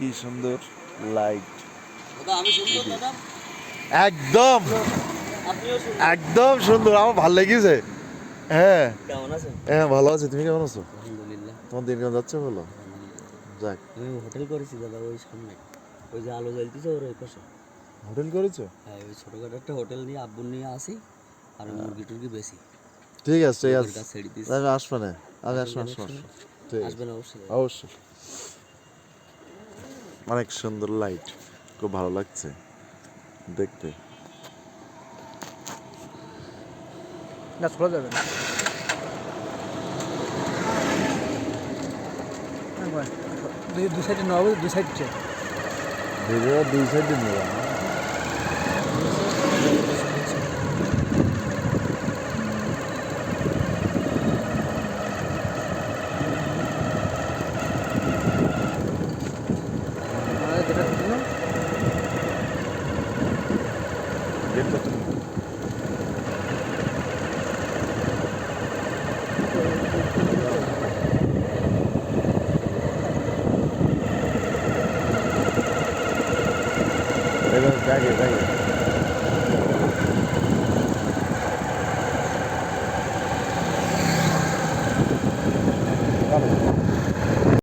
কি সুন্দর লাইট একদম। একদম সুন্দর। আমার ভালো লেগেছে। হ্যাঁ। হ্যাঁ ভালো আছি। তুমি কেমন আছো? তোমার দিন কেমন যাচ্ছে বলো। যাক। আমি হোটেল করেছি দাদা ওই সামনে। ওই যে আলো জ্বলতেছে ওর ওই পাশে। হোটেল করেছ? হ্যাঁ ওই ছোটোখাটো একটা হোটেল নিয়ে আব্বুর নিয়ে আসি আর মুরগি টুরগি বেশি। ঠিক আছে ঠিক আছে। আমি আসব না। আমি আসব আসব আসবেন অবশ্যই। অবশ্যই। অনেক সুন্দর লাইট খুব ভালো লাগছে দেখতে। না খোলা যাবে না। দুই সাইডে নেওয়া দুই সাইড দুই সাইডে নেওয়া Dentro tá tudo. Pega.